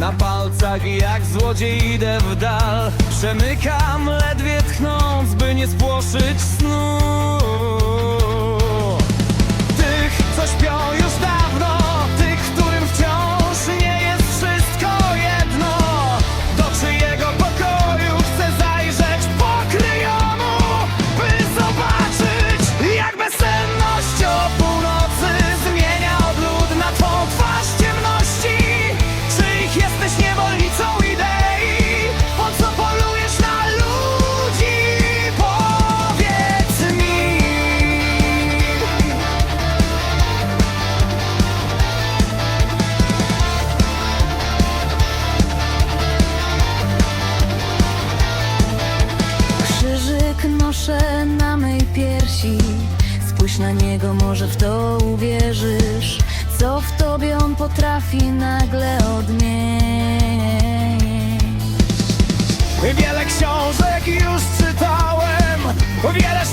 Na palcach jak złodziej idę w dal. Przemykam ledwie tchnąc, by nie spłoszyć snu Noszę na mej piersi. Spójrz na niego, może w to uwierzysz. Co w tobie on potrafi nagle odmienić Wiele książek już czytałem Wiele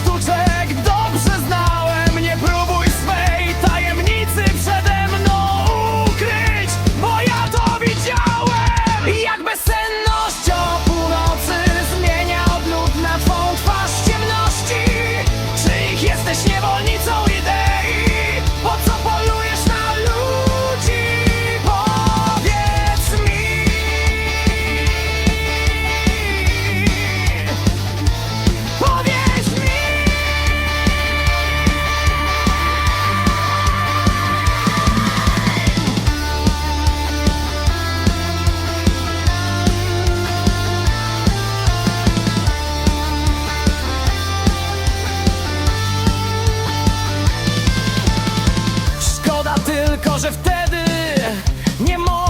Tylko, że wtedy nie mogę